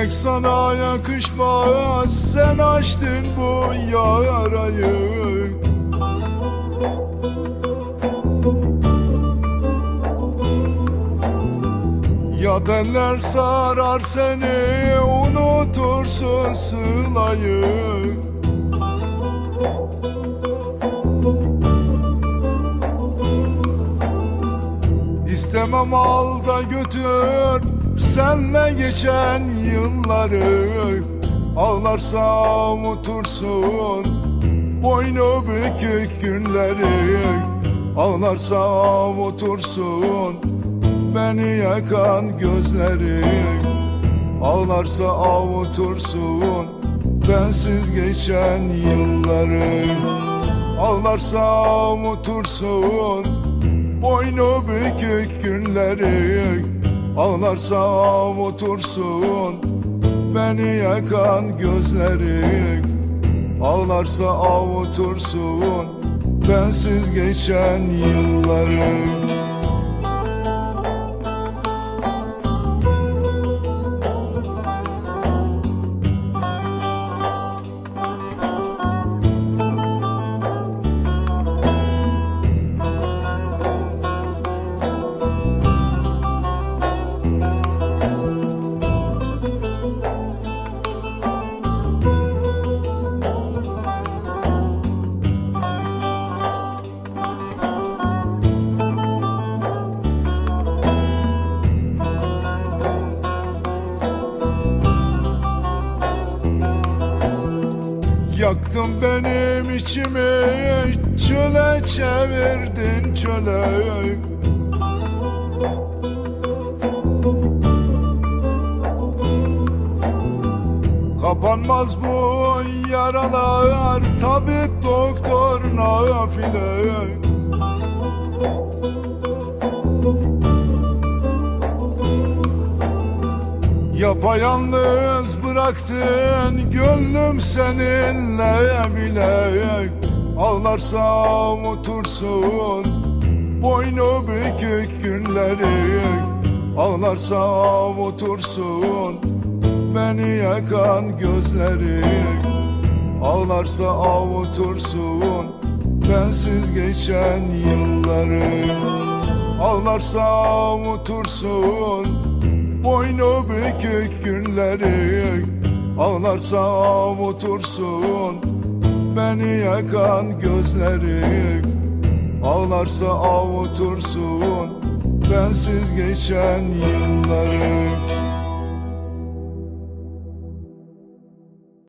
Gülmek sana yakışmaz Sen açtın bu yarayı. Ya derler sarar seni Unutursun sılayı İstemem al da götür Senle geçen yılları Ağlarsam unutursun. Boynu bükük günleri Ağlarsam otursun Beni yakan gözleri Ağlarsa avutursun Bensiz geçen yılları Ağlarsa avutursun Boynu bükük günleri Ağlarsa avutursun Beni yakan gözleri Ağlarsa avutursun Bensiz geçen yılları Yaktın benim içimi Çöle çevirdin çöle. Kapanmaz bu yaralar Tabip doktor nafile Yapayalnız bıraktın gönlüm seninle bile. Ağlarsam otursun boynu bükük günleri. Ağlarsam otursun beni yakan gözleri. Ağlarsa avutursun bensiz geçen yılları. Ağlarsa avutursun Boynu bükük günleri Ağlarsa avutursun Beni yakan gözleri Ağlarsa avutursun Bensiz geçen yılları